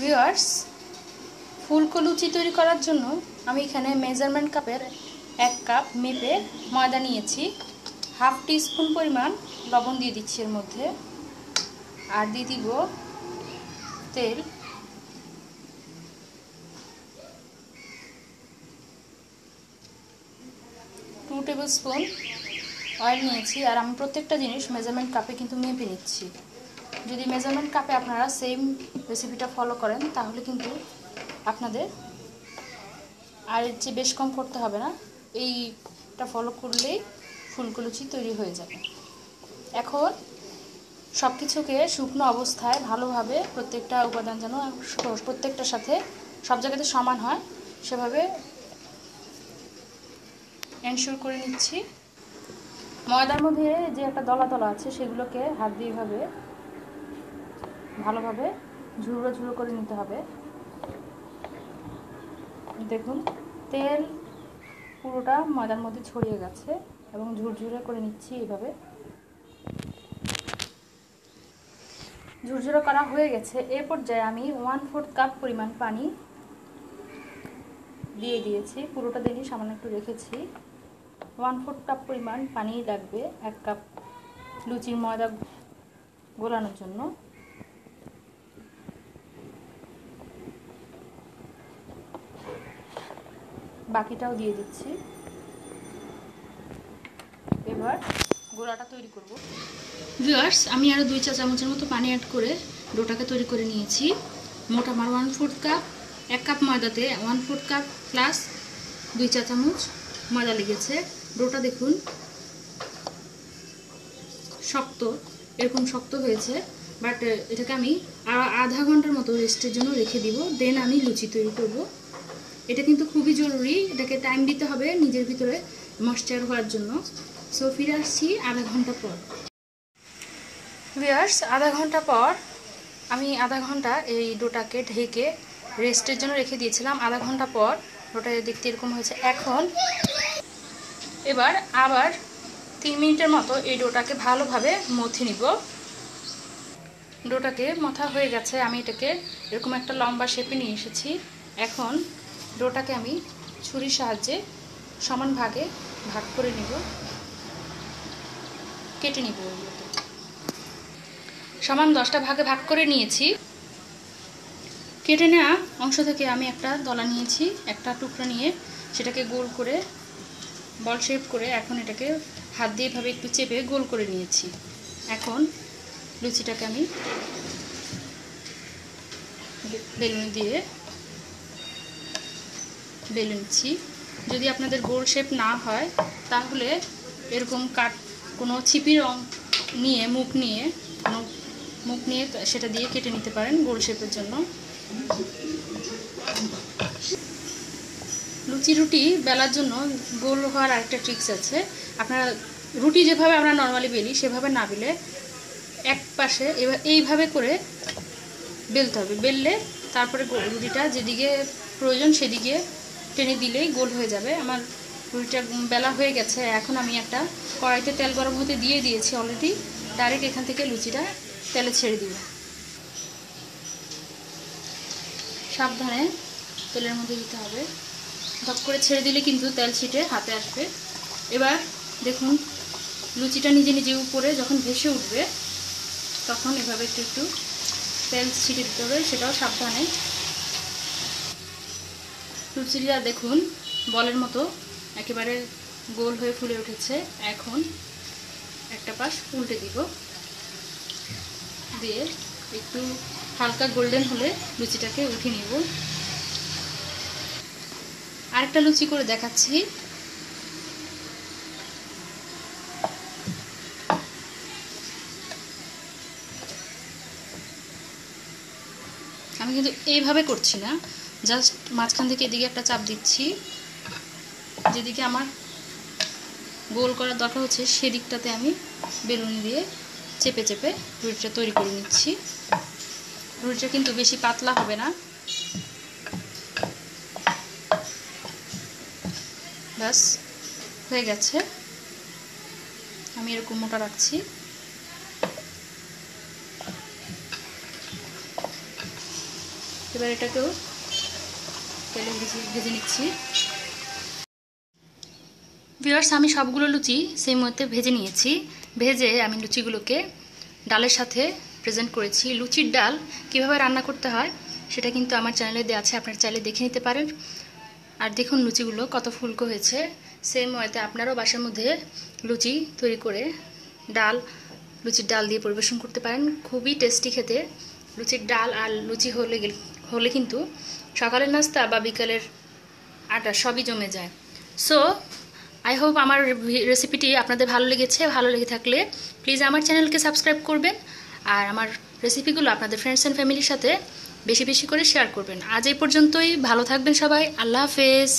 Viewers, ফুলকো লুচি তৈরি করার জন্য আমি এখানে মেজারমেন্ট কাপের এক কাপ মেপে ময়দা নিয়েছি। হাফ টি স্পুন পরিমাণ লবণ দিয়ে দিচ্ছি এর মধ্যে। আর দিয়ে দিব তেল। টু টেবিল স্পুন অয়েল নিয়েছি। আর আমি প্রত্যেকটা জিনিস মেজারমেন্ট কাপে কিন্তু মেপে নিচ্ছি। যদি মেজারমেন্ট কাপে আপনারা সেম রেসিপিটা ফলো করেন, তাহলে কিন্তু আপনাদের আর এর চেয়ে বেশ কম করতে হবে না। এইটা ফলো করলেই ফুলকো লুচি তৈরি হয়ে যাবে। এখন সব কিছুকে শুকনো অবস্থায় ভালোভাবে প্রত্যেকটা উপাদান যেন প্রত্যেকটার সাথে সব জায়গাতে সমান হয়, সেভাবে এনশিওর করে নিচ্ছি। ময়দার মধ্যে যে একটা দলা দলা আছে, সেগুলোকে হাত দিয়ে ভাবে ভালোভাবে ঝুড়ো ঝুড়ো করে নিতে হবে। দেখুন, তেল পুরোটা ময়দার মধ্যে ছড়িয়ে গেছে এবং ঝুরঝুরে করে নিচ্ছি এইভাবে। ঝুরঝুরে করা হয়ে গেছে। এ পর্যায়ে আমি ওয়ান ফোর্থ কাপ পরিমাণ পানি দিয়ে দিয়েছি। পুরোটা দিনই সামান্য একটু রেখেছি। ওয়ান ফোর্থ কাপ পরিমাণ পানি লাগবে, এক কাপ লুচির ময়দা গোলানোর জন্য। বাকিটাও দিয়ে দিচ্ছি। এবার গোড়াটা তৈরি করব। ভিউয়ার্স, আমি আরও দুই চা চামচের মতো পানি অ্যাড করে ডোটাকে তৈরি করে নিয়েছি। মোট আমার ওয়ান ফোর্থ কাপ এক কাপ ময়দাতে ওয়ান ফোর্থ কাপ প্লাস দুই চা চামচ ময়দা লেগেছে। ডোটা দেখুন শক্ত, এরকম শক্ত হয়েছে বাট এটাকে আমি আধা ঘণ্টার মতো রেস্টের জন্য রেখে দিব। দেন আমি লুচি তৈরি করব। এটা কিন্তু খুবই জরুরি, এটাকে টাইম দিতে হবে নিজের ভিতরে ময়শ্চার হওয়ার জন্য। সো ফিরে আসছি আধা ঘণ্টা পর। ভিয়ার্স আধা ঘণ্টা পর আমি আধা ঘণ্টা এই ডোটাকে ঢেকে রেস্টের জন্য রেখে দিয়েছিলাম। আধা ঘণ্টা পর ডোটা দেখতে এরকম হয়েছে। এখন এবার আবার তিন মিনিটের মতো এই ডোটাকে ভালোভাবে মথে নিব। ডোটাকে মথা হয়ে গেছে। আমি এটাকে এরকম একটা লম্বা শেপে নিয়ে এসেছি। এখন ডোটাকে আমি ছুরির সাহায্যে সমান ভাগে ভাগ করে নিব। কেটে নিব সমান দশটা ভাগে ভাগ করে নিয়েছি। কেটে নেওয়া অংশ থেকে আমি একটা দলা নিয়েছি, একটা টুকরা নিয়ে সেটাকে গোল করে, বল শেপ করে এখন এটাকে হাত দিয়ে এভাবে একটু চেপে গোল করে নিয়েছি। এখন লুচিটাকে আমি বেলুন দিয়ে বেলে নিচ্ছি যদি আপনাদের গোল শেপ না হয়, তাহলে এরকম কাট কোনো ছিপির রং নিয়ে, মুখ নিয়ে, কোনো মুখ নিয়ে সেটা দিয়ে কেটে নিতে পারেন গোল শেপের জন্য। লুচি রুটি বেলার জন্য গোল হওয়ার আরেকটা ট্রিক্স আছে। আপনারা রুটি যেভাবে আমরা নর্মালি বেলি, সেভাবে না বেলে এক পাশে এইভাবে করে বেলতে হবে। বেললে তারপরে রুটিটা যেদিকে প্রয়োজন সেদিকে টেনে দিলেই গোল হয়ে যাবে। আমার রুটিটা বেলা হয়ে গেছে, এখন আমি একটা কড়াইতে তেল গরম হতে দিয়ে দিয়েছি অলরেডি ডাইরেক্ট এখান থেকে লুচিটা তেলে ছেড়ে দিব। সাবধানে তেলের মধ্যে দিতে হবে। ধপ করে ছেড়ে দিলে কিন্তু তেল ছিটে হাতে আসবে। এবার দেখুন, লুচিটা নিজে নিজে উপরে যখন ভেসে উঠবে, তখন এভাবে একটু একটু তেল ছিটে দিতে হবে, সেটাও সাবধানে। লুচিটা দেখুন, বলের মতো একেবারে গোল হয়ে ফুলে উঠেছে। এখন একটা পাশ উল্টে দিব। দিয়ে একটু হালকা গোল্ডেন হলে লুচিটাকে উঠিয়ে নিব। আরেকটা লুচি করে দেখাচ্ছি। আমি কিন্তু এইভাবে করছি না। জাস্ট মাঝখান থেকে এদিকে একটা চাপ দিচ্ছি। যেদিকে আমার গোল করার দরকার হচ্ছে, সেদিকটাতে আমি বেলুন দিয়ে চেপে চেপে রুটিটা তৈরি করে নিচ্ছি। রুটিটা কিন্তু বেশি পাতলা হবে না। ব্যাস, হয়ে গেছে। আমি এরকম মোটা রাখছি। এবার এটাকেও তেলে ভেজে নিচ্ছি। ভিওয়ার্স আমি সবগুলো লুচি সেই মধ্যে ভেজে নিয়েছি। ভেজে আমি লুচিগুলোকে ডালের সাথে প্রেজেন্ট করেছি। লুচির ডাল কীভাবে রান্না করতে হয় সেটা কিন্তু আমার চ্যানেলে দেওয়া আছে, আপনারা চাইলে দেখে নিতে পারেন। আর দেখুন লুচিগুলো কত ফুলকো হয়েছে। সেম ওয়েতে আপনারাও বাসার মধ্যে লুচি তৈরি করে ডাল, লুচির ডাল দিয়ে পরিবেশন করতে পারেন। খুবই টেস্টি খেতে। লুচির ডাল আর লুচি হলে হলে কিন্তু সকালের নাস্তা বা বিকালের আটা সবই জমে যায়। সো আই হোপ আমার রেসিপিটি আপনাদের ভালো লেগেছে, ভালো লেগে থাকলে প্লিজ আমার চ্যানেলকে সাবস্ক্রাইব করবেন আর আমার রেসিপিগুলো আপনাদের ফ্রেন্ডস অ্যান্ড ফ্যামিলির সাথে বেশি বেশি করে শেয়ার করবেন। আজ এই পর্যন্তই, ভালো থাকবেন সবাই, আল্লাহ হাফেজ।